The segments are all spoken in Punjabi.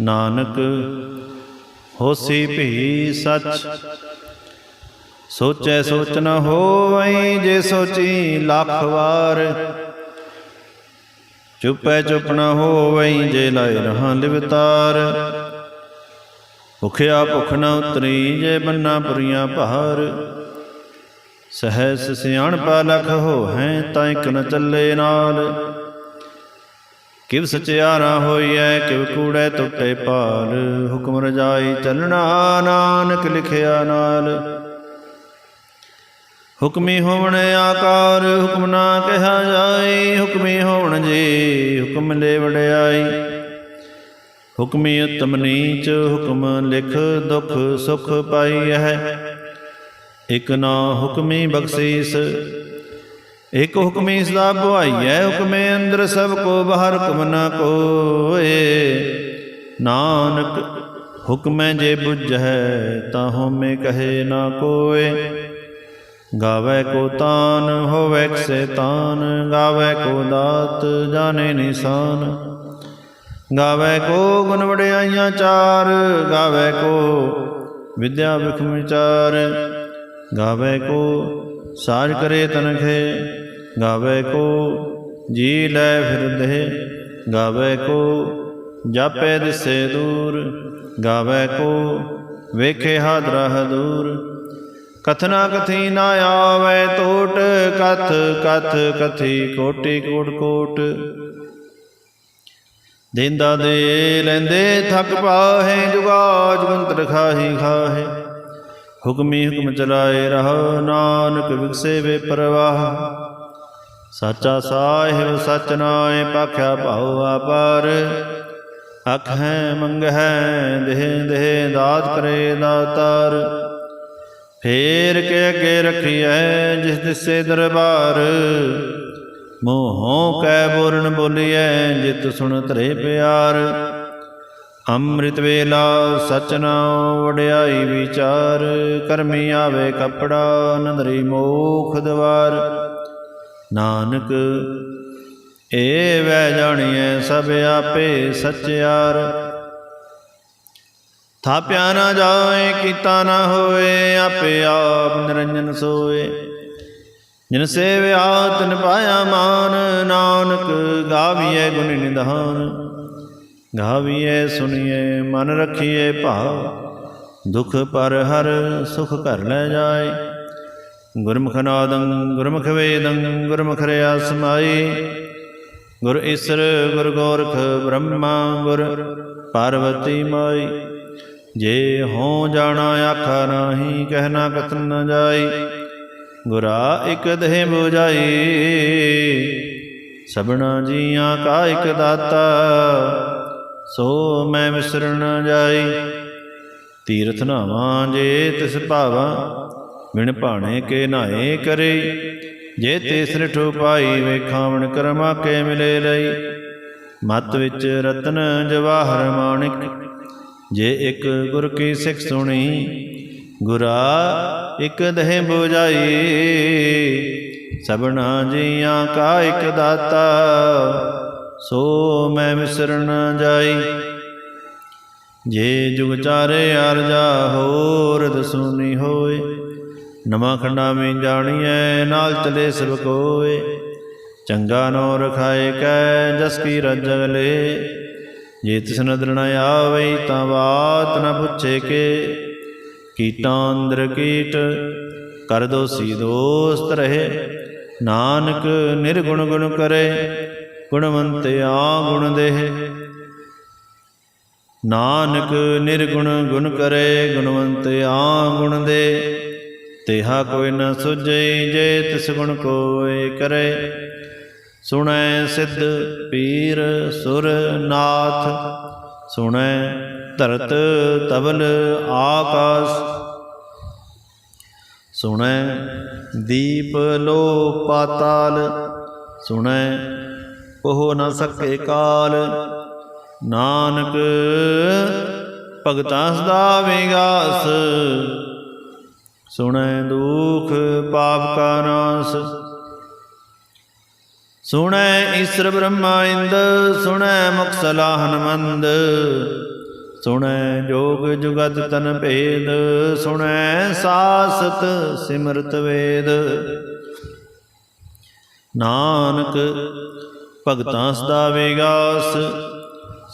ਨਾਨਕ, ਹੋਸੀ ਭੀ ਸਚ। ਸੋਚੈ ਸੋਚ ਨ ਹੋਵਈ, ਜੇ ਸੋਚੀ ਲੱਖ ਵਾਰ। ਚੁਪੈ ਚੁੱਪ ਨ ਹੋਵਈ, ਜੇ ਲਾਇ ਰਹਾ ਲਿਵਤਾਰ ਭੁਖਿਆ ਭੁਖ ਨ ਉਤਰੀ, ਜੇ ਬੰਨਾ ਪੁਰੀਆਂ ਭਾਰ। ਸਹਿਸ ਸਿਆਣਪਾ ਲਖ ਹੋ ਹੈ ਤਾਂ ਇਕ ਨ ਚੱਲੇ ਨਾਲ। ਕਿਵ ਸਚਿਆਰਾ ਹੋਈਐ, ਕਿਵ ਕੂੜੈ ਟੁੱਟੇ ਪਾਲ ਹੁਕਮ ਰਜਾਈ ਚੱਲਣਾ ਨਾਨਕ ਲਿਖਿਆ ਨਾਲ। ਹੁਕਮੀ ਹੋਵਣ ਆਕਾਰ, ਹੁਕਮ ਨਾ ਕਿਹਾ ਜਾਏ, ਹੁਕਮੀ ਹੋਵਣ ਜੀ, ਹੁਕਮ ਲੈ ਵਡਿਆਈ ਹੁਕਮੀ ਉਤਮ ਨੀਚ, ਹੁਕਮ ਲਿਖ ਦੁਖ ਸੁਖ ਪਾਈ ਹੈ। ਇਕ ਨਾ ਹੁਕਮੀ ਬਖਸ਼ੀਸ ਇਕ ਹੁਕਮ ਹੁਕਮੀ ਸਦਾ ਹੈ, ਹੁਕਮੇ ਅੰਦਰ ਸਭ ਕੋ, ਬਾਹਰ ਹੁਕਮ ਨ ਕੋਏ। ਨਾਨਕ ਹੁਕਮੈ ਜੇ ਬੁਝੈ, ਤਾਂ ਹਉਮੈ ਕਹੇ ਨਾ ਕੋਏ। ਗਾਵੇ ਕੋ ਤਾਨ, ਹੋਵੇ ਸੈਤਾਨ ਗਾਵੇ ਕੋ ਦਾਤ, ਜਾਣੇ ਨਿਸ਼ਾਨ। ਗਾਵੇ ਕੋ ਗੁਣ ਵਡਿਆਈਆਂ ਚਾਰ, ਗਾਵੇ ਕੋ ਵਿਦਿਆ ਵਿਖਮ ਵਿਚਾਰ। ਗਾਵੇ ਕੋ ਸਾਜ ਕਰੇ ਤਨਖੇ ਗਾਵੇ ਕੋ ਜੀ ਲੈ ਫਿਰਦੇ ਗਾਵੇ ਕੋ ਜਾਪੇ ਦਿਸੇ ਦੂਰ, ਗਾਵੇ ਕੋ ਵੇਖੇ ਹਾਦਰਾ ਹਦੂਰ ਕਥਨਾ ਕਥੀ ਨਾ ਆਵੇ ਟੋਟ, ਕਥ ਕਥ ਕਥੀ ਕੋਟੀ ਕੋਟ ਕੋਟ। ਦਿੰਦਾ ਦੇ ਲੈਂਦੇ ਥਕ ਪਾਹੇ ਜੁਗਾ ਜੁਗੰਤਰ ਖਾਹੀ ਖਾਹੇ। ਹੁਕਮੀ ਹੁਕਮ ਚਲਾਏ ਰਹਾ, ਨਾਨਕ ਵਿਗਸੇ ਵੇ ਪਰਵਾਹ। ਸਾਚਾ ਸਾਹਿਬ ਸਚ ਨਾਏ ਪਾਖਿਆ ਭਾਉ ਆਪਾਰ। ਅਖ ਹੈ ਮੰਗ ਹੈ ਦੇਹ ਦੇਹ, ਦਾਤ ਕਰੇ ਦਾਤਾਰ। ਫੇਰ ਕੇ ਅੱਗੇ ਰਖੀਐ ਜਿਸ ਦਿਸੇ ਦਰਬਾਰ। ਮੋਹੋਂ ਕੈ ਬੋਰਨ ਬੋਲੀਐ ਜਿਤ ਸੁਣ ਧਰੇ ਪਿਆਰ। ਅੰਮ੍ਰਿਤ ਵੇਲਾ ਸਚ ਨਾਉ ਵਡਿਆਈ ਵਿਚਾਰ। ਕਰਮੀ ਆਵੇ ਕਪੜਾ, ਨੰਦਰੀ ਮੋਖ ਦਵਾਰ। ਨਾਨਕ ਏ ਵੈ ਜਾਣੀਐ ਸਭ ਆਪੇ ਸਚਿਆਰ। ਥਾਪਿਆ ਨਾ ਜਾਏ, ਕੀਤਾ ਨਾ ਹੋਏ, ਆਪੇ ਆਪ ਨਿਰੰਜਨ ਸੋਏ। ਜਿਨ ਸੇਵਿਆ, ਤਿਨ ਪਾਇਆ ਮਾਨ, ਨਾਨਕ ਗਾਵੀਐ ਗੁਣ ਨਿਧਾਨ। ਗਾਵੀਐ ਸੁਣੀਏ ਮਨ ਰਖੀਏ ਭਾਵ, ਦੁਖ ਪਰ ਹਰ ਸੁਖ ਘਰ ਲੈ ਜਾਏ। ਗੁਰਮੁਖ ਨਾਦੰ ਗੁਰਮੁਖ ਵੇਦੰ ਗੁਰਮੁਖ ਰਿਆ ਸਮਾਈ ਗੁਰ ਈਸਰ, ਗੁਰ ਗੋਰਖ, ਬ੍ਰਹਮਾ, ਗੁਰ ਪਾਰਵਤੀ ਮਾਈ। ਜੇ ਹੋ ਜਾਣਾ ਆਖਾ ਨਾਹੀ ਕਹਿਣਾ ਕਥਨ ਨ ਜਾਈ। ਗੁਰਾ ਇਕ ਦੇਹ ਬੁਝਾਈ। ਸਭਨਾ ਜੀਆਂ ਕਾ ਇਕ ਦਾਤਾ, ਸੋ ਮੈਂ ਵਿਸਰਨ ਜਾਈ। ਤੀਰਥ ਨਾਵਾਂ ਜੇ ਤਿਸ ਭਾਵਾ ਬਿਨ ਭਾਣੇ ਕੇ ਨਾਏ ਕਰੇ। ਜੇ ਤੇ ਠੋ ਪਾਈ ਵੇਖਾਵਣ ਕਰਮਾ ਕੇ ਮਿਲੇ ਲਈ। ਮਤ ਵਿੱਚ ਰਤਨ ਜਵਾਹਰ ਮਾਣਿਕ, ਜੇ ਇੱਕ ਗੁਰ ਕੀ ਸਿੱਖ ਸੁਣੀ, ਗੁਰਾ ਇੱਕ ਦਹਿ ਬੁਝਾਈ। ਸਭਨਾ ਜੀਆਂ ਕਾ ਇੱਕ ਦਾਤਾ, ਸੋ ਮੈਂ ਵਿਸਰਨ ਜਾਈ। ਜੇ ਜੁਗ ਚਾਰੇ ਅਰਜਾ ਹੋਰ ਦਸੂਨੀ ਹੋਏ ਨਵਾਂ ਖੰਡਾ ਵਿੱਚ ਜਾਣੀਐ, ਨਾਲ ਚਲੇ ਸਭ ਕੋਏ। ਚੰਗਾ ਨੋ ਰਖਾਏ ਕੈ, ਜਸ ਕੀ ਰਜਗ ਜੇ ਤਿਸ ਨਦਰ ਨ ਆਵਈ ਤਾਂ ਬਾਤ ਨ ਪੁੱਛੇ ਕੇ। ਕੀਟਾਂ ਅੰਦਰ ਕੀਟ, ਕਰ ਦੋਸੀ ਦੋਸਤ ਰਹੇ। ਨਾਨਕ ਨਿਰਗੁਣ ਗੁਣ ਕਰੇ, ਗੁਣਵੰਤ ਆ ਗੁਣ ਦੇਹ। ਨਾਨਕ ਨਿਰਗੁਣ ਗੁਣ ਕਰੇ, ਗੁਣਵੰਤ ਆ ਗੁਣ ਦੇ। ਤੇਹਾ ਕੋਈ ਨ ਸੁਝਈ ਜੇ ਤਿਸ ਗੁਣ ਕੋਇ ਕਰੇ। ਸੁਣੈ ਸਿੱਧ ਪੀਰ ਸੁਰ ਨਾਥ, ਸੁਣੈ ਧਰਤ ਤਵਲ ਆਕਾਸ। ਸੁਣੈ ਦੀਪ ਲੋ ਪਾਤਾਲ, ਸੁਣੈ ਉਹ ਨ ਸਕੇ ਕਾਲ। ਨਾਨਕ ਭਗਤਾਂ ਸਦਾ ਵਿਗਾਸ ਸੁਣੈ ਦੁਖ ਪਾਪ ਕਾ ਨਾਸ। ਸੁਣੈ ਈਸ਼ਰ ਬ੍ਰਹਮਾ ਇੰਦ, ਸੁਣੈ ਮੁਕਸਲਾ ਸਲਾਹਨ ਮੰਦ ਸੁਣੈ ਜੋਗ ਜੁਗਤ ਤਨ ਭੇਦ, ਸੁਣੈ ਸਾਸਤ ਸਿਮਰਤ ਵੇਦ। ਨਾਨਕ ਭਗਤਾਂ ਸਦਾ ਵਿਗਾਸ,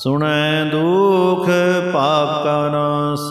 ਸੁਣੈ ਦੁਖ ਪਾਪ ਕਾ ਨਾਸ।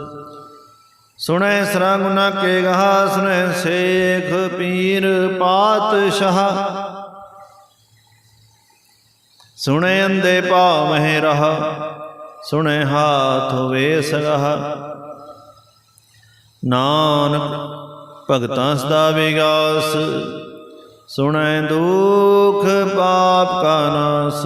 ਸੁਣੈ ਸਰੰਗੁਨਾ ਕੇ ਗਹਾ, ਸੁਣੈ ਸੇਖ ਪੀਰ ਪਾਤਸ਼ਾਹ। ਸੁਣੈ ਅੰਦੇ ਭਾਵਹਿ ਰਹਾ, ਸੁਣੈ ਹਾਥ ਹੋਵੇ ਸਗਹ। ਨਾਨਕ ਭਗਤਾਂ ਸਦਾ ਵਿਗਾਸ, ਸੁਣੈ ਦੁਖ ਪਾਪ ਕਾ ਨਾਸ।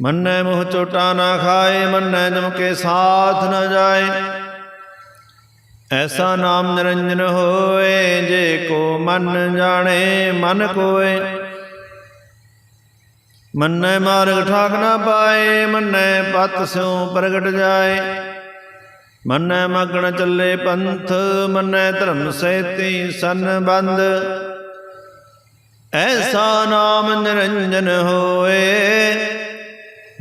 ਮੰਨੈ ਮੋਹ ਚੋਟਾ ਨਾ ਖਾਏ, ਮੰਨੈ ਜਮ ਕੇ ਸਾਥ ਨ ਜਾਏ। ਐਸਾ ਨਾਮ ਨਿਰੰਜਨ ਹੋਏ, ਜੇ ਕੋ ਮਨ ਜਾਣੇ, ਮਨ ਕੋਏ। ਮੰਨੈ ਮਾਰਗ ਠਾਕ ਨਾ ਪਾਏ, ਮੰਨੈ ਪਤ ਸਿਉ ਪ੍ਰਗਟ ਜਾਏ। ਮੰਨੈ ਮਗਣ ਚੱਲੇ ਪੰਥ, ਮੰਨੈ ਧਰਮ ਸਹਿਤੀ ਸੰਬੰਧ। ਐਸਾ ਨਾਮ ਨਿਰੰਜਨ ਹੋਏ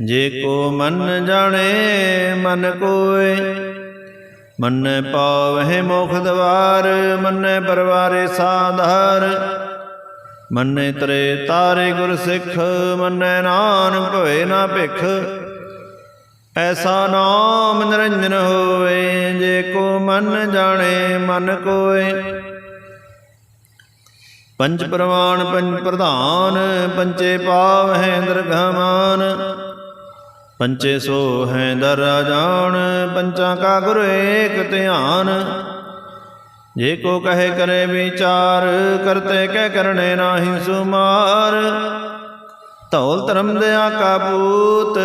ਜੇ ਕੋ ਮਨ ਜਾਣੇ, ਮਨ ਕੋਏ। ਮੰਨੈ ਪਾਵਹਿ ਮੋਖ ਦਵਾਰ, ਮੰਨੈ ਪਰਵਾਰੇ ਸਾਧਾਰ। ਮੰਨੇ ਤਰੇ ਤਾਰੇ ਗੁਰ ਸਿੱਖ, ਮੰਨੈ ਨਾਨਕ ਭਵੇ ਨਾ ਭਿਖ। ਐਸਾ ਨਾਮ ਨਿਰੰਜਨ ਹੋਵੇ, ਜੇ ਕੋ ਮਨ ਜਾਣੇ, ਮਨ ਕੋਏ। ਪੰਜ ਪ੍ਰਵਾਨ, ਪੰਜ ਪ੍ਰਧਾਨ ਪੰਚੇ ਪਾਵ ਹੈ ਦਰਗਮਾਨ ਪੰਚੇ ਸੋ ਹੈ ਦਰ ਜਾਣ, ਪੰਚਾਂ ਕਾ ਗੁਰ ਏਕ ਧਿਆਨ। ਜੇ ਕੋ ਕਹੇ ਕਰੇ ਵਿਚਾਰ, ਕਰਤੇ ਕਹਿ ਕਰਨੇ ਨਾਹੀ ਸੁਮਾਰ। ਧੌਲ ਧਰਮ ਦਿਆ ਕਾ ਪੂਤ,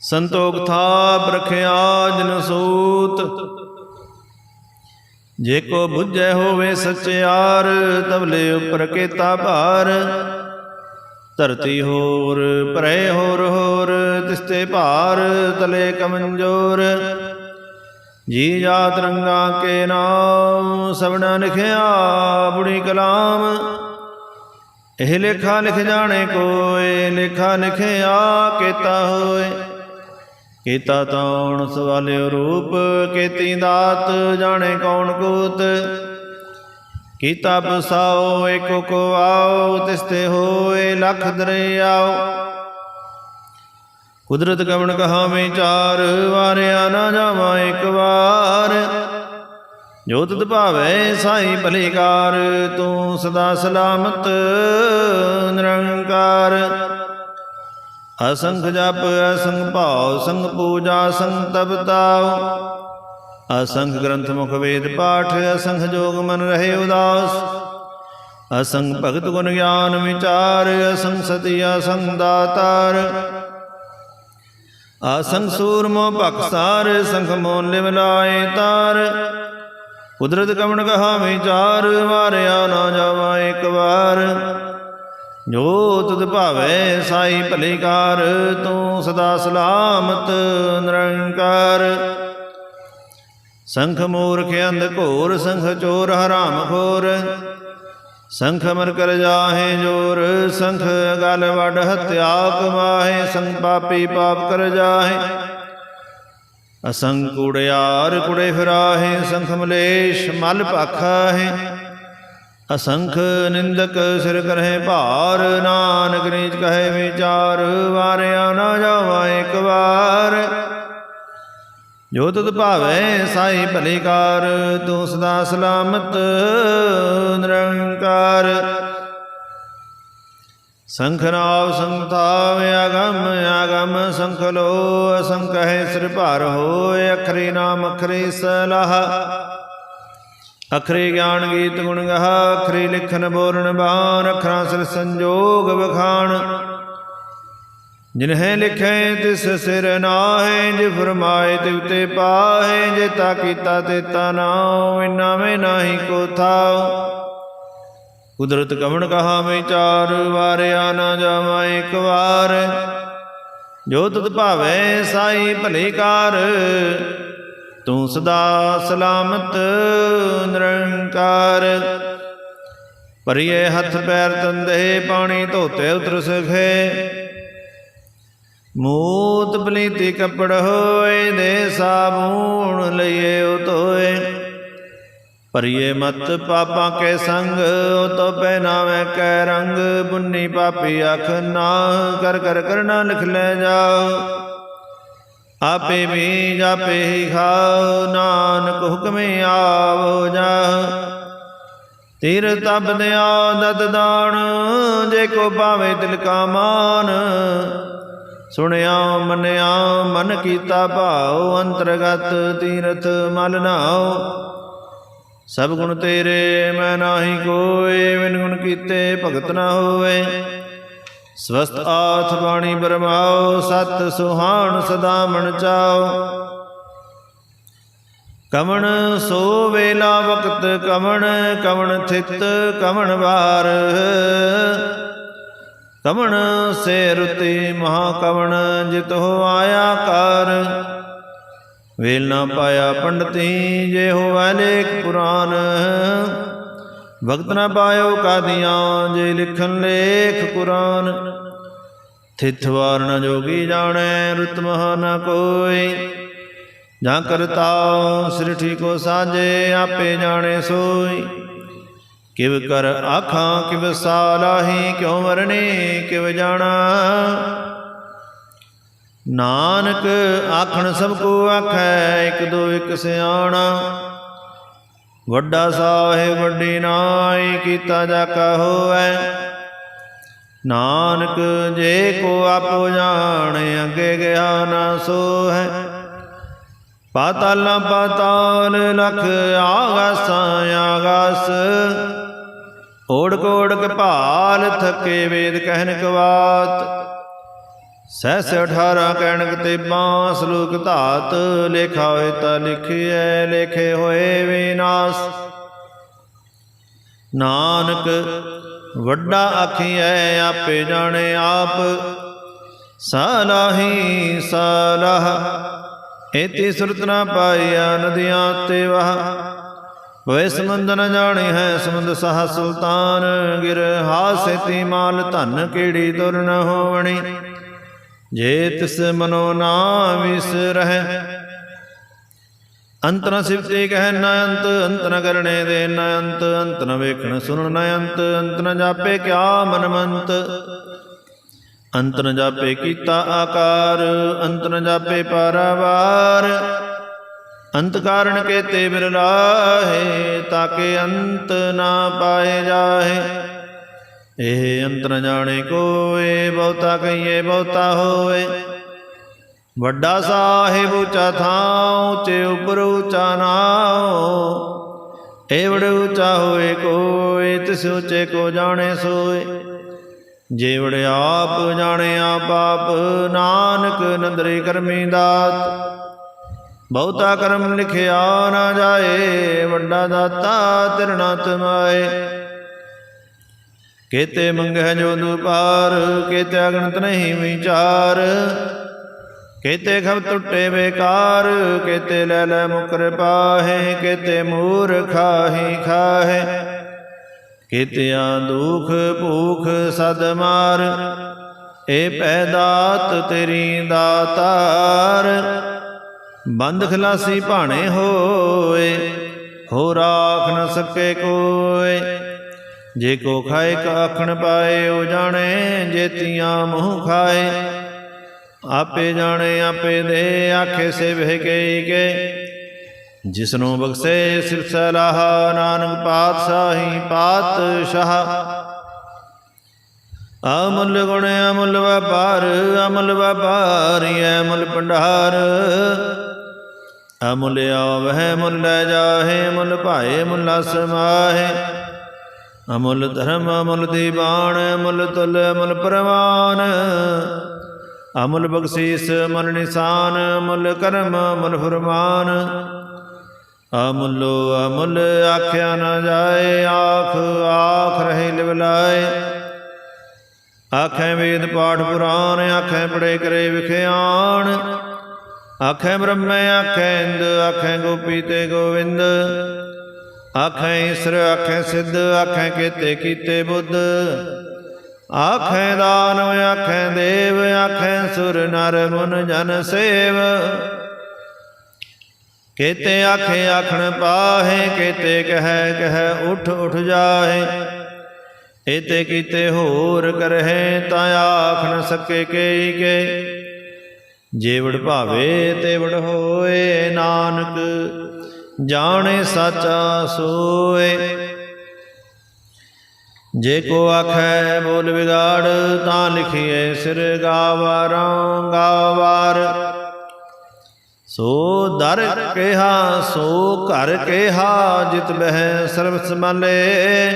ਸੰਤੋਖ ਥਾਪ ਰਖਿਆ ਜਨ ਸੂਤ। ਜੇ ਕੋ ਬੁੱਝੈ ਹੋਵੇ ਸਚਿਆਰ ਤਬਲੇ ਉਪਰ ਕੇਤਾ ਭਾਰ। ਧਰਤੀ ਹੋਰ, ਭਰੇ ਹੋਰ ਹੋਰ, ਤਿਸਤੇ ਭਾਰ, ਤਲੇ ਕਮੰਜੋਰ। ਜੀ ਜਾ ਰੰਗਾ ਕੇ ਨਾਮ, ਸਭਨਾ ਲਿਖਿਆ ਬੁੜੀ ਕਲਾਮ। ਇਹ ਲੇਖਾ ਲਿਖ ਜਾਣੇ ਕੋਏ, ਲੇਖਾ ਲਿਖਿਆ ਕੀਤਾ ਹੋਏ। ਕੀਤਾ ਤੌਣ ਸਵਾਲਿਓ ਰੂਪ, ਕੀਤੀ ਦਾਤ, ਜਾਣੇ ਕੌਣ ਕੂਤ। ਕੀਤਾ ਬਸਾਓ ਇਕ ਕੋ ਆਓ ਤਿਸਤੇ ਹੋਏ ਲਖ ਦਰਿਆਓ। ਕੁਦਰਤ ਕਵਣ ਕਹਾ ਚਾਰ, ਵਾਰਿਆ ਨਾ ਜਾਵਾਂ ਇੱਕ ਵਾਰ। ਜੋ ਤਤ ਭਾਵੈ ਸਾਈ ਭਲੇਕਾਰ, ਤੂੰ ਸਦਾ ਸਲਾਮਤ, ਨਿਰੰਕਾਰ। ਅਸੰਖ ਜਪ, ਅਸੰਖ ਭਾਉ, ਸੰਗ ਪੂਜਾ, ਸੰਗ ਤਪਤਾਉ। ਅਸੰਖ ਗ੍ਰੰਥ ਮੁਖ ਵੇਦ ਪਾਠ, ਅਸੰਖ ਜੋਗ ਮਨ ਰਹੇ ਉਦਾਸ। ਅਸੰਖ ਭਗਤ ਗੁਣ ਗਿਆਨ ਵਿਚਾਰ, ਅਸੰਖ ਸਤੀ ਅਸੰਖ ਦਾਤਾਰ। ਆਸੰਗ ਸੂਰਮੋ ਭਖਸਾਰ ਸੰਖ ਮੋਨ ਲਿਵ ਲਾਏ ਤਾਰ। ਕੁਦਰਤ ਕਮਣ ਕਹਾ ਵਿਚਾਰ, ਵਾਰਿਆ ਨਾ ਜਾਵਾ ਇੱਕ ਵਾਰ। ਜੋ ਤੁਧ ਭਾਵੈ ਸਾਈ ਭਲੇਕਾਰ ਤੂੰ ਸਦਾ ਸਲਾਮਤ ਨਿਰੰਕਾਰ। ਸੰਖ ਮੂਰਖ ਅੰਧ ਘੋਰ, ਸੰਖ ਚੋਰ ਹਰਾਮ ਖੋਰ। ਸੰਖ ਮਰ ਕਰ ਜਾਹੇ ਜੋਰ, ਸੰਖ ਗਲ ਵਡ ਹਤਿਆ ਕਮਾਹੇ ਸੰਖ ਪਾਪੀ ਪਾਪ ਕਰ ਜਾਹੇ। ਅਸੰਖ ਕੁੜਿਆਰ ਕੁੜੇ ਫਿਰਾਹੇ, ਸੰਖ ਮਲੇਸ਼ ਮਲ ਭਾਖਾਹੇ। ਅਸੰਖ ਨਿੰਦਕ ਸਿਰ ਕਰਹਿ ਭਾਰ, ਨਾਨਕ ਨੀਚ ਕਹੇ ਵਿਚਾਰ, ਵਾਰਿਆ ਨਾ ਜਾਵਾ ਇੱਕ ਵਾਰ। ਜੋ ਤਤ ਭਾਵੈ ਸਾਈ ਭਲੇ ਤੂੰ ਸਦਾ ਸਲਾਮਤ, ਨਿਰੰਕਾਰ। ਸੰਖਨਾਵ ਸੰਤਾਵ ਆਗਮ ਆਗਮ ਸੰਖ ਲੋ, ਅਸੰਖ ਹੈ ਸਿਰ ਭਾਰ ਹੋਏ, ਅਖਰੀ ਨਾਮ ਅਖਰੀ ਸਲਾਹ। ਅਖਰੇ ਗਿਆਨ ਗੀਤ ਗੁਣ ਗਹਾ, ਅਖਰੇ ਲਿਖਨ ਬੋਰਨ ਬਾਣ, ਅਖਰਾਂ ਸਿਰ ਸੰਜੋਗ ਵਖਾਣ। ਜਿਨਹਿ ਲਿਖੈ ਤਿਸ ਸਿਰ ਨਾਹੇ, ਜੇ ਫਰਮਾਏ ਤਿਵ ਤੇ ਪਾਹੇ, ਜੇ ਤਾ ਕੀਤਾ ਤੇ ਤਾ ਨਾਉ, ਇਨਾ ਮੈਂ ਨਾਹੀ ਕੋ ਥਾਉ। ਕੁਦਰਤ ਕਵਣ ਕਹਾ ਮੈਂ ਚਾਰ, ਵਾਰਿਆ ਨਾ ਜਾਵਾਂ ਇੱਕ ਵਾਰ। ਜੋ ਤਤ ਭਾਵੈ ਸਾਈ ਭਲੇ ਕਾਰ, ਤੂੰ ਸਦਾ ਸਲਾਮਤ ਨਿਰੰਕਾਰ। ਪਰਿਏ ਹੱਥ ਪੈਰ ਤੰਦੇ ਪਾਣੀ ਧੋਤੇ ਉਤਰ ਸਖੇ ਮੂਤ ਪਲੀਤੀ ਕੱਪੜ ਹੋਏ ਦੇ ਸਾਬੂਣ ਲਈਏ ਉਹ ਧੋਏ। ਪਰਿਏ ਮਤ ਪਾਪਾ ਕੇ ਸੰਗ, ਉਹ ਤੋ ਪਹਿਨਾਵੇ ਕੈ ਰੰਗ, ਬੁੰਨੀ ਪਾਪੀ ਅਖ ਨਾ ਕਰ ਕਰ ਕਰਨਾ ਲਿਖ ਲੈ ਜਾਓ ਆਪੇ ਵੀ ਜਾਪੇ ਹੀ ਖਾਓ, ਨਾਨਕ ਹੁਕਮੇ ਆਵੋ ਜਾ। ਤੀਰ ਤਬ ਦਿਆ ਦਤ ਦਾਣ ਜੇ ਕੋ ਪਾਵੇ ਦਿਲ ਕਾ ਮਾਨ ਸੁਣਿਆ, ਮੰਨਿਆ, ਮਨ ਕੀਤਾ ਭਾਉ, ਅੰਤਰਗਤ ਤੀਰਥ ਮਲ ਨਾਉ। ਸਭ ਗੁਣ ਤੇਰੇ, ਮੈਂ ਨਾਹੀ ਕੋਏ ਵਿਨ ਗੁਣ ਕੀਤੇ ਭਗਤ ਨਾ ਹੋਵੇ। ਸਵਸਤ ਆਥ ਬਾਣੀ ਬਰਮਾਓ ਸਤ ਸੁਹਾਣ ਸਦਾ ਮਨ ਚਾਓ ਕਮਣ ਸੋ ਵੇਲਾ ਵਕਤ ਕਮਣ ਕਮਣ ਥਿਤ ਕਮਣ ਵਾਰ ਕਵਣ ਸੇ ਰੁਤੀ ਮਹਾ ਕਵਣ, ਜਿਤ ਹੋ ਆਇਆ ਕਰ। ਵੇਲ ਨਾ ਪਾਇਆ ਪੰਡਤੀ, ਜੇ ਹੋਵੈ ਲੇਖ ਪੁਰਾਨ। ਭਗਤ ਨਾ ਪਾਇਓ ਕਾਦੀਆਂ, ਜੇ ਲਿਖਨ ਲੇਖ ਕੁਰਾਨ। ਥਿਤ ਵਾਰ ਨ ਜੋਗੀ ਜਾਣੈ, ਰੁਤ ਮਹਾ ਨ ਕੋਈ। ਜਾਂ ਕਰਤਾ ਸ੍ਰਿਠੀ ਕੋ ਸਾਜੇ ਆਪੇ ਜਾਣੇ ਸੋਈ। ਕਿਵ ਕਰ ਆਖਾਂ, ਕਿਵ ਸਾਲਾਹੀ ਕਿਉ ਵਰਨੇ, ਕਿਵ ਜਾਣਾ। ਨਾਨਕ ਆਖਣ ਸਭ ਕੋ ਆਖੈ, ਇਕ ਦੋ ਇਕ ਸਿਆਣਾ। ਵੱਡਾ ਸਾਹਿਬ ਵੱਡੀ ਨਾਈ, ਕੀਤਾ ਜਾ ਕਾ ਹੋਐ ਨਾਨਕ ਜੇ ਕੋ ਆਪੋ ਜਾਣੇ, ਅੱਗੇ ਗਿਆ ਨਾ ਸੋ ਹੈ ਪਾਤਾਲ ਪਾਤਾਲ ਲਖ ਆਗਾਸਾਂ, ਆਗਾਸ। ਓੜਕ ਓੜਕ ਭਾਲ ਥਕੇ ਵੇਦ ਕਹਿਨ ਕਵਾਤ। ਸਹਿਸ 18 ਕਹਿਣਕ ਤੇ ਬਾਂਸ ਲੋਕ ਧਾਤ, ਲੇਖਾ ਹੋਏ ਤਾਂ ਲਿਖਿਐ, ਲੇਖੇ ਹੋਏ ਵਿਨਾਸ਼। ਨਾਨਕ, ਵੱਡਾ ਆਖੀਐ, ਆਪੇ ਜਾਣੇ ਆਪ। ਸਾਲਾਹੀ ਸਾਲਾਹ ਇਤੀ ਸੁਰਤ ਨਾ ਪਾਈਆ, ਨਦੀਆਂ ਤੇ ਵਾਹ। ਹੋਏ ਸਮੁੰਦ ਨ ਜਾਣੇ ਹੈ ਸਮੁੰਦ ਸਹ ਸੁਲਤਾਨ, ਗਿਰ ਹਾਸੇਤੀ ਮਾਲ ਧਨ ਕਿਹੜੀ ਦੁਰ ਨ ਹੋਵਣੀ? ਜੇ ਤਿਸ ਮਨੋ ਨਾ ਵਿਸਰਹਿ ਅੰਤ ਨ ਸਿਫਤੇ ਕਹਿ ਨ ਅੰਤ ਅੰਤ ਨ ਕਰਨੇ ਦੇ ਨ ਅੰਤ ਅੰਤ ਨ ਵੇਖਣ ਸੁਣਨ ਨ ਅੰਤ ਅੰਤ ਨ ਜਾਪੇ ਕਿਆ ਮਨਮੰਤ? ਅੰਤ ਨ ਜਾਪੇ ਕੀਤਾ ਆਕਾਰ, ਅੰਤ ਨ ਜਾਪੇ ਪਾਰਾਵਾਰ। ਅੰਤ ਕਾਰਣ ਕੇਤੇ ਬਿਰਲਾਹੇ ਤਾਕੇ ਅੰਤ ਨਾ ਪਾਏ ਜਾਹੇ। ਇਹ ਅੰਤ ਨ ਜਾਣੇ ਕੋਏ, ਬਹੁਤਾ ਕਹੀਏ ਬਹੁਤਾ ਹੋਏ ਵੱਡਾ ਸਾਹਿਬ ਉੱਚਾ ਥਾਂ, ਉੱਚੇ ਉਪਰ ਉੱਚਾ ਨਾਉ। ਏਵੜ ਉੱਚਾ ਹੋਏ ਕੋਏ, ਤਿਸ ਉੱਚੇ ਕੋ ਜਾਣੇ ਸੋਏ। ਜੇਵੜ ਆਪ ਜਾਣੇ ਆਪ ਆਪ, ਨਾਨਕ ਨੰਦਰੇ ਕਰਮੀ ਦਾਤ। ਬਹੁਤਾ ਕਰਮ ਲਿਖਿਆ ਨਾ ਜਾਏ, ਵੱਡਾ ਦਾਤਾ ਤਿਰਣਾ ਤਮਾਏ ਕੇਤੇ ਮੰਗਹਿ ਜੋ ਦੁਪਾਰ, ਕੇਤੇ ਅਗਣਤ ਨਹੀਂ ਵਿਚਾਰ। ਕੇਤੇ ਖਬ ਟੁੱਟੇ ਬੇਕਾਰ, ਕੇਤੇ ਲੈ ਲੈ ਮੁਕਰ ਪਾਹੇ, ਕੇਤੇ ਮੂਰ ਖਾਹੀ ਖਾਹੇ। ਕੀਤਿਆ ਦੁਖ ਭੂਖ ਸਦ ਮਾਰ ਏ ਪੈਦਾਤ ਤੇਰੀ ਦਾਤਾਰ। ਬੰਦ ਖਲਾਸੀ ਭਾਣੇ ਹੋਏ ਹੋ ਰਾਖ ਨ ਸਕੇ ਕੋਏ। ਜੇ ਕੋ ਖਾਏ ਕਾਖਣ ਪਾਏ, ਉਹ ਜਾਣੇ ਜੇਤੀਆਂ ਮੂੰਹ ਖਾਏ। ਆਪੇ ਜਾਣੇ, ਆਪੇ ਦੇ ਆਖੇ ਸੇ ਵਹਿ ਗਈ ਕੇ ਜਿਸਨੂੰ ਬਖਸ਼ੇ ਸਿਰ ਸਲਾਹ, ਨਾਨਕ ਪਾਤਸ਼ਾਹੀ ਪਾਤਸ਼ਾਹ। ਅਮੁੱਲ ਗੁਣ, ਅਮੁੱਲ ਵਪਾਰ, ਅਮਲ ਵਪਾਰੀ, ਅਮੁੱਲ ਭੰਡਾਰ। ਅਮੁੱਲ ਆਵਹਿ ਮੁੱਲ ਲੈ ਜਾਹੇ ਮੁੱਲ ਭਾਏ ਮੁੱਲ ਸਮਾਹੇ ਅਮੁੱਲ ਧਰਮ, ਅਮੁਲ ਦੀਵਾਨ ਅਮੁੱਲ ਤੁਲ, ਅਮੁਲ ਪ੍ਰਵਾਨ। ਅਮੁਲ ਬਖਸ਼ੀਸ, ਅਮੁੱਲ ਨਿਸ਼ਾਨ, ਅਮੁੱਲ ਕਰਮ, ਅਮੁੱਲ ਫਰਮਾਨ। ਅਮੁੱਲੋ ਅਮੁੱਲ ਆਖਿਆ ਨਾ ਜਾਏ, ਆਖ ਆਖ ਰਹੇ ਲਿਵਲਾਏ ਆਖੇ ਵੇਦ ਪਾਠ ਪੁਰਾਣ, ਆਖੇ ਪੜੇ ਕਰੇ ਵਿਖਿਆਣ ਆਖੇ ਬ੍ਰਹਮੈ, ਆਖੇ ਇੰਦ, ਆਖੇ ਗੋਪੀ ਤੇ ਗੋਵਿੰਦ। ਆਖੇ ਈਸ਼ਰ, ਆਖੇ ਸਿੱਧ, ਆਖੇ ਕੀਤੇ ਕੀਤੇ ਬੁੱਧ। ਆਖੇ ਦਾਨਵ, ਆਖੇ ਦੇਵ, ਆਖੇ ਸੁਰ ਨਰ ਮਨ ਜਨ ਸੇਵ। ਕੇਤੇ ਆਖੇ ਆਖਣ ਪਾਹੇ, ਕੇਤੇ ਕਹੈ ਕਹੈ ਉਠ ਉਠ ਜਾਹੇ। ਏਤੇ ਕੀਤੇ ਹੋਰ ਕਰਹਿ, ਤਾਂ ਆਖ ਨ ਸਕੇ ਕੇਈ ਕੇ ਜੇਵੜ ਭਾਵੇ ਤੇਵੜ ਹੋਏ ਨਾਨਕ, ਜਾਣੇ ਸਾਚਾ ਸੋਏ। ਜੇ ਕੋ ਆਖੈ ਬੋਲ ਵਿਗਾੜ, ਤਾਂ ਲਿਖੀਏ ਸਿਰ ਗਾਵਾਰਾਂ ਗਾਵਾਰ। ਸੋ ਦਰ ਕਿਹਾ, ਸੋ ਘਰ ਕਿਹਾ, ਜਿਤ ਬਹਿ ਸਰਬ ਸਮਾਲੇ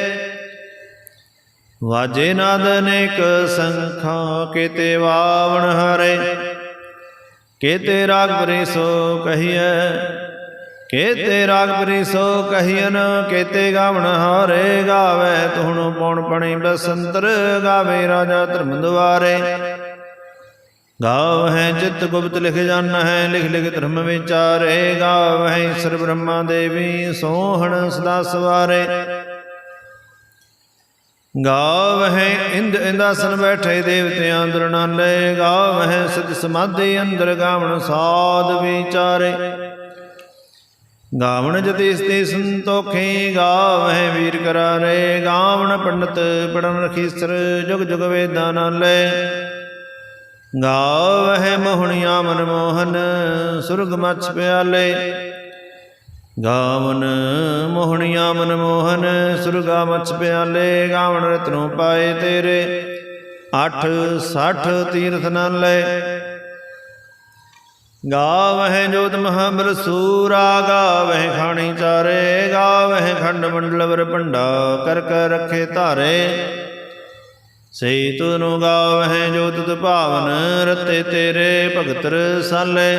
ਵਾਜੇ ਨਾਦ ਅਨੇਕ ਸੰਖਾਂ ਕਿਤੇ ਵਾਵਣ ਹਰੇ। ਕੇ ਰਾਗ ਬਰੇ ਸੋ ਕਹੀਐ? ਕੀਤੇ ਰਾਗ ਬਰੇ ਸੋ ਕਹੀਨ ਕੀਤੇ ਗਾਵਣ ਹਾਰੇ ਗਾਵੇ, ਤੁਹਣ ਪਉਣ ਪਣੀ ਬਸੰਤਰ ਗਾਵੇ ਰਾਜਾ ਧਰਮ ਦੁਆਰੇ ਗਾਵ ਹੈ ਚਿਤ ਗੁਪਤ ਲਿਖ ਜਾਣ ਹੈ ਲਿਖ ਲਿਖ ਧਰਮ ਵਿਚਾਰੇ। ਗਾਵ ਹੈ ਈਸ਼ਰ ਬ੍ਰਹਮਾ ਦੇਵੀ ਸੋਹਣ ਸਦਾ ਸਵਾਰੇ। ਗਾਵ ਹੈ ਇੰਦ ਇੰਦਾਸਨ ਬੈਠੇ ਦੇਵਤਿਆਂ ਅੰਦਰ ਨਾਲੇ। ਗਾਵ ਹੈ ਸਜ ਸਮਾਧੀ ਅੰਦਰ ਗਾਵਣ ਸਾਧ ਵਿਚਾਰੇ। ਗਾਵਣ ਜਤਿਸ ਤੇ ਸੰਤੋਖੇ, ਗਾਵ ਹੈ ਵੀਰ ਕਰਾਰੇ। ਗਾਵਣ ਪੰਡਤ ਪੜਨ ਰਖੀਸਰ, ਜੁਗ ਜੁਗ ਵੇਦਾਂ ਨਾਲੇ। ਗਾਵ ਹੈ ਮੋਹਣੀਆਂ ਮਨ ਮੋਹਨ ਸੁਰਗ ਮਛ ਪਿਆਲੇ। ਗਾਵਨ ਮੋਹਣੀਆਂ ਮਨ ਮੋਹਨ ਸੁਰਗਾ ਮਛ ਪਿਆਲੇ ਗਾਵਣ ਰਤਨੋਂ ਪਾਏ ਤੇਰੇ। 8 60 ਤੀਰਥ ਨਾਲ। ਲੈ ਗਾਵਹਿ ਜੋਤ ਮਹਾਬਲ ਸੂਰਾ, ਗਾਵਹਿ ਖਾਣੀ ਚਾਰੇ। ਗਾਵਹਿ ਖੰਡ ਮੰਡਲ ਵਰ ਭੰਡਾ ਕਰ ਕਰ ਰੱਖੇ ਧਾਰੇ। ਸਈ ਤੁਨੁ ਗਾਵਹਿ ਜੋਤ ਤੁਧ ਭਾਵਨ ਰਤੇ ਤੇਰੇ ਭਗਤ ਰਸਾਲੇ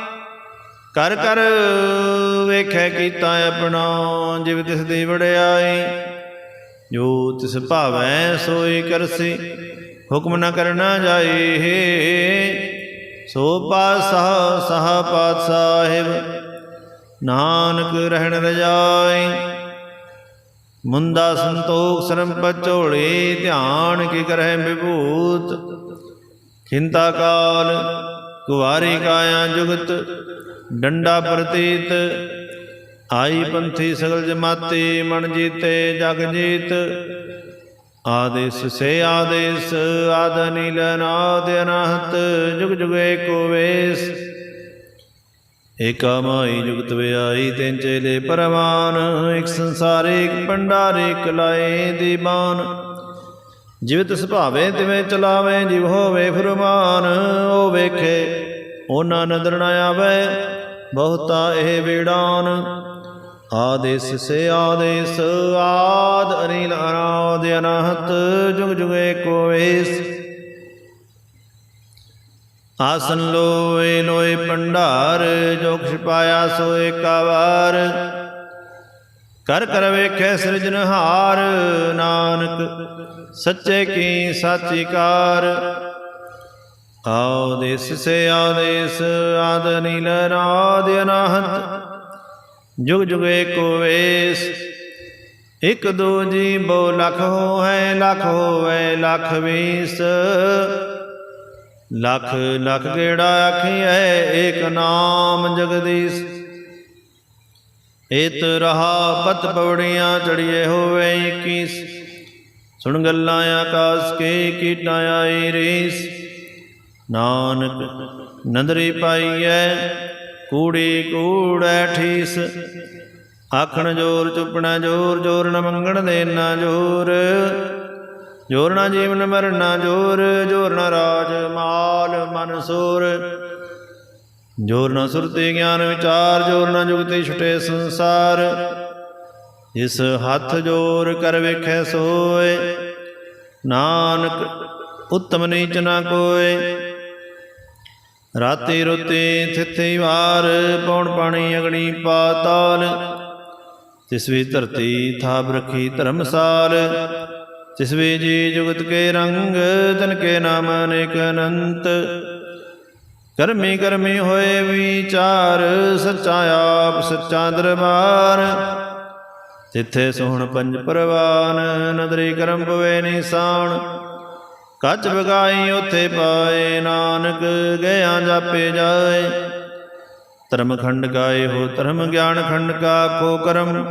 ਕਰ ਕਰ ਵੇਖੈ ਕੀਤਾ ਆਪਣਾ, ਜਿਵ ਤਿਸ ਦੇ ਵੜਿਆਈ ਜੋ ਤਿਸ ਭਾਵੈ ਸੋਈ ਕਰਸੀ। ਹੁਕਮ ਨਾ ਕਰਨਾ ਜਾਏ ਸੋ ਪਾਤਸ਼ਾਹ, ਸਹਾ ਪਾਤ ਸਾਹਿਬ ਨਾਨਕ ਰਹਿਣ ਰਜਾਈ ਮੁੰਦਾ ਸੰਤੋਖ ਸਰਮ ਪਚੋਲੇ ਧਿਆਨ ਕੀ ਕਰਹਿ ਵਿਭੂਤ। ਖਿੰਤਾ ਕਾਲ, ਕੁਵਾਰੀ ਕਾਇਆ ਜੁਗਤ ਡੰਡਾ ਪ੍ਰਤੀਤ, ਆਈ ਪੰਥੀ ਸਗਲ ਜਮਾਤੀ, ਮਨ ਜੀਤੇ ਜਗ ਜੀਤ। ਆਦੇਸ ਸੇ ਆਦੇਸ, ਆਦ ਨੀਲ ਨਾਦ ਅਨਹਤ, ਜੁਗ ਜੁਗ ਏਕੋ ਵੇਸ। ਏਕਾ ਮਾਈ ਜੁਗਤ ਵਿਆਈ ਤਿੰਨ ਚੇਲੇ ਪਰਮਾਨ ਇੱਕ ਸੰਸਾਰ, ਇੱਕ ਭੰਡਾਰ, ਇੱਕ ਲਾਏ ਦੀਵਾਨ ਜਿਵ ਤਿਸ ਭਾਵੇ ਤਿਵੇਂ ਚਲਾਵੇ, ਜਿਵ ਹੋਵੇ ਫਰਮਾਨ, ਉਹ ਵੇਖੇ, ਉਹਨਾਂ ਨਦਰ ਨ ਆਵੇ। ਬਹੁਤਾ ਇਹ ਵੇੜਾਨ। ਆਦੇਸ ਸੇ ਆਦੇਸ ਆਦ, ਅਨਿਲ, ਅਨਾਦ, ਅਨਹਤ, ਜੁਗ ਜੁਗ ਏਕੋ ਆਸਨ ਲੋਏ ਲੋਏ ਭੰਡਾਰ, ਜੋ ਖਿ ਪਾਇਆ ਸੋ ਏਕਾ ਕਰ ਕਰ ਵੇਖੈ ਸਿਰਜਨਹਾਰ ਨਾਨਕ, ਸੱਚੇ ਕੀ, ਸਾਚੀ ਕਾਰ। ਆਦੇਸ ਸੇ ਆਦੇਸ ਆਦ ਨੀਲ ਨਾਦ ਅਨਾਹਤ। ਜੁਗ ਜੁਗ ਏਕੋ ਵੇਸ, ਇਕ ਦੋ ਜੀ ਬੋ ਲਖ ਹੋਏ ਲਖ ਹੋਏ ਲਖ ਵੀਸ। ਲਖ ਲਖ ਗੇੜਾ ਆਖੀਐ ਏਕ ਨਾਮ ਜਗਦੀਸ਼। ਏਤ ਰਹਾ ਪਤ ਪਵੜੀਆਂ ਚੜੀਏ ਹੋਵੇ 21 ਸੁਣ ਗੱਲਾਂ ਆਕਾਸ ਕੇ ਕੀਟਾਂ ਆਈ ਰੀਸ। ਨਾਨਕ ਨੰਦਰੀ ਪਾਈਐ, ਕੂੜੀ ਕੂੜੈ ਠੀਸ। ਆਖਣ ਜੋਰ ਚੁੱਪਣਾ ਜੋਰ ਜੋਰ ਨ ਮੰਗਣ ਦੇਣਾ ਜੋਰ। ਜੋਰ ਨਾ ਜੀਵਨ ਮਰਨਾ ਜੋਰ ਜੋਰ ਨਾ ਰਾਜ ਮਾਲ ਮਨ ਸੂਰ। ਜੋਰ ਨਾ ਸੁਰਤੀ ਗਿਆਨ ਵਿਚਾਰ, ਜੋਰ ਨਾ ਜੁਗਤੀ ਛੁਟੇ ਸੰਸਾਰ। ਇਸ ਹੱਥ ਜੋਰ ਕਰ ਵੇਖੈ ਸੋਏ, ਨਾਨਕ ਉਤਮ ਨੀਚ ਨਾ ਕੋਏ। ਰਾਤੀ ਰੁਤੀ ਥਿਥੀ ਵਾਰ, ਪੌਣ ਪਾਣੀ ਅਗਣੀ ਪਾਤਾਲ ਤਿਸ ਵੀ ਧਰਤੀ ਥਾਪ ਰਖੀ ਧਰਮਸਾਲ, ਤਿਸ ਵੀ ਜੀ ਜੁਗਤ ਕੇ ਰੰਗ ਤਨ ਕੇ ਨਾਮ ਅਨੇਕ ਅਨੰਤ। ਕਰਮੀ ਕਰਮੀ ਹੋਏ ਵਿਚਾਰ, ਸੱਚਾ ਆਪ, ਸੱਚਾ ਦਰਬਾਰ। ਤਿੱਥੇ ਸੋਹਣ ਪੰਜ ਪਰਵਾਨ, ਨਦਰੀ ਕਰਮ ਪਵੇ ਨਿਸਾਨ। ਕੱਚ ਬਗਾਈ ਉਥੇ ਪਾਏ, ਨਾਨਕ ਗਿਆ ਜਾਪੇ ਜਾਏ। ਧਰਮ ਖੰਡ ਗਾਏ ਹੋ, ਧਰਮ ਗਿਆਨ ਖੰਡ ਕਾ ਕੋ ਕਰਮ।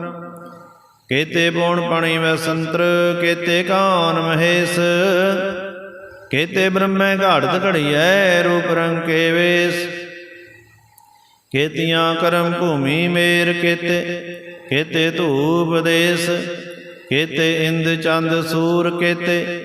ਕੇਤੇ ਬੋਣ ਪਾਣੀ ਵੈ ਸੰਤਰ, ਕੇਤੇ ਕਾਨ ਮਹੇਸ਼। ਕੇਤੇ ਬ੍ਰਹਮੈ ਘਾੜਤ ਘੜੀਐ, ਰੂਪ ਰੰਗ ਕੇ ਵੇਸ। ਕੇਤੀਆਂ ਕਰਮ ਭੂਮੀ ਮੇਰ ਕੇਤੇ ਕੇਤੇ ਧੂਪ ਦੇਸ। ਕੇਤੇ ਇੰਦ ਚੰਦ ਸੂਰ ਕੇਤੇ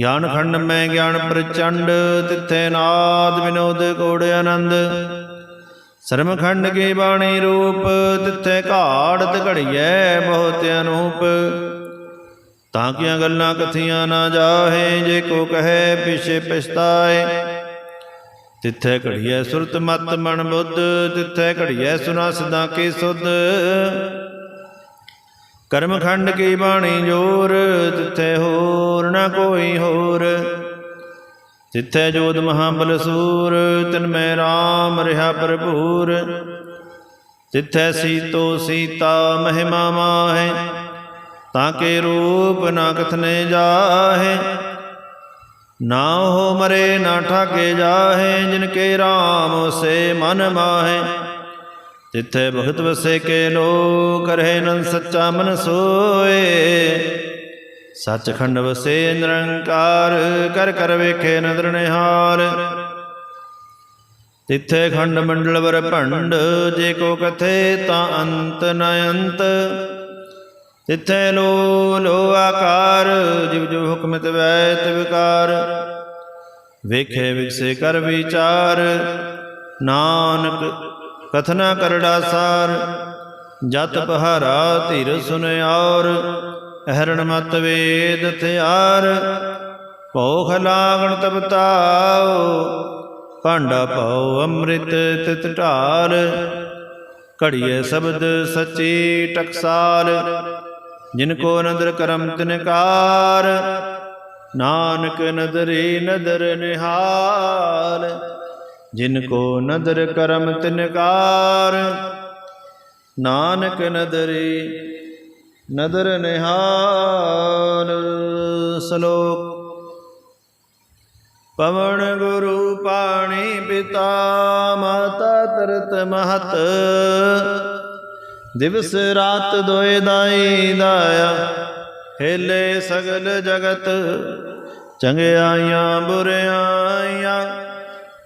ਗਿਆਨ ਖੰਡ ਮੈਂ ਗਿਆਨ ਪ੍ਰਚੰਡ, ਤਿੱਥੇ ਨਾਦ ਵਿਨੋਦ ਕੋੜ ਆਨੰਦ। ਸਰਮ ਖੰਡ ਕੀ ਬਾਣੀ ਰੂਪ, ਤਿੱਥੇ ਘਾੜਤ ਘੜੀਐ ਬਹੁਤ ਅਨੂਪ। ਤਾਂ ਕੀਆਂ ਗੱਲਾਂ ਕਥੀਆਂ ਨਾ ਜਾਹੇ, ਜੇ ਕੋ ਕਹੇ ਪਿਛੇ ਪਛਤਾਏ। ਤਿੱਥੇ ਘੜੀਐ ਸੁਰਤ ਮਤ ਮਨ ਬੁੱਧ, ਤਿੱਥੇ ਘੜੀਐ ਸੁਨਾ ਸਦਾ ਕੀ ਸੁਧ। ਕਰਮ ਖੰਡ ਕੀ ਬਾਣੀ ਜੋਰ, ਤਿੱਥੇ ਹੋਰ ਨਾ ਕੋਈ ਹੋਰ। ਜਿੱਥੇ ਜੋਤ ਮਹਾਬਲ ਸੂਰ, ਤਿਨ ਮੈਂ RAM ਰਿਹਾ ਭਰਪੂਰ। ਜਿੱਥੇ ਸੀਤੋ ਸੀਤਾ ਮਹਿਮਾ ਮਾਹੇ, ਤਾਂ ਕੇ ਰੂਪ ਨਾ ਕਥਨੇ ਜਾਹੇ। ਨਾ ਹੋ ਮਰੇ ਨਾ ਠਾਕੇ ਜਾਹੇ, ਜਿਨ ਕੇ RAM ਸੇ ਮਨ ਮਾਹੇ। ਤਿੱਥੇ ਭਗਤ ਵਸੇ ਕੇ ਲੋ ਕਰਹਿ ਨਨ ਸੱਚਾ ਮਨ ਸੋਏ। ਸੱਚਖੰਡ ਵਸੇ ਨਿਰੰਕਾਰ, ਕਰ ਕਰ ਵੇਖੇ ਨਦਰ ਨਿਹਾਲ ਤਿੱਥੇ ਖੰਡ ਮੰਡਲ ਵਰ ਭੰਡ, ਜੇ ਕੋ ਕਥੇ ਤਾਂ ਅੰਤ ਨ ਅੰਤ। ਤਿੱਥੇ ਲੋ ਲੋ ਆਕਾਰ, ਜਿਵ ਜਿਵ ਹੁਕਮਿਤ ਵੈ ਤੇ ਵਿਕਾਰ ਵੇਖੇ ਵਿਗਸੇ ਕਰ ਵਿਚਾਰ, ਨਾਨਕ ਕਥਨਾ ਕਰੜਾ ਸਾਰ ਜਤ ਪਹਾਰਾ ਸੁਨ ਔਰ ਅਹਰਣ ਮਤ ਵੇਦ ਥਿਆਰ ਭੋਖ ਲਾਗਣ ਤਬ ਤਾਉ, ਭਾਂਡਾ ਪਾਉ ਅੰਮ੍ਰਿਤ ਤਿਤ ਢਾਲ। ਘੜੀਏ ਸ਼ਬਦ ਸੱਚੀ ਟਕਸਾਲ, ਜਿਨ ਕੋ ਨਦਰ ਕਰਮ ਤਿਨਕਾਰ ਨਾਨਕ ਨਦਰੀ ਨਦਰ ਨਿਹਾਲ। ਜਿਨ ਕੋ ਨਦਰ ਕਰਮ ਤਿਨਕਾਰ, ਨਾਨਕ ਨਦਰੀ ਨਦਰ ਨਿਹਾਲ ਸ਼ਲੋਕ। ਪਵਨ ਗੁਰੂ ਪਾਣੀ ਪਿਤਾ, ਮਾਤਾ ਤਰਤ ਮਹਤ। ਦਿਵਸ ਰਾਤ ਦੋਇ ਦਾਈ ਦਾਇਆ, ਹੇਲੇ ਸਗਲ ਜਗਤ। ਚੰਗਿਆਈਆਂ ਬੁਰਿਆਈਆਂ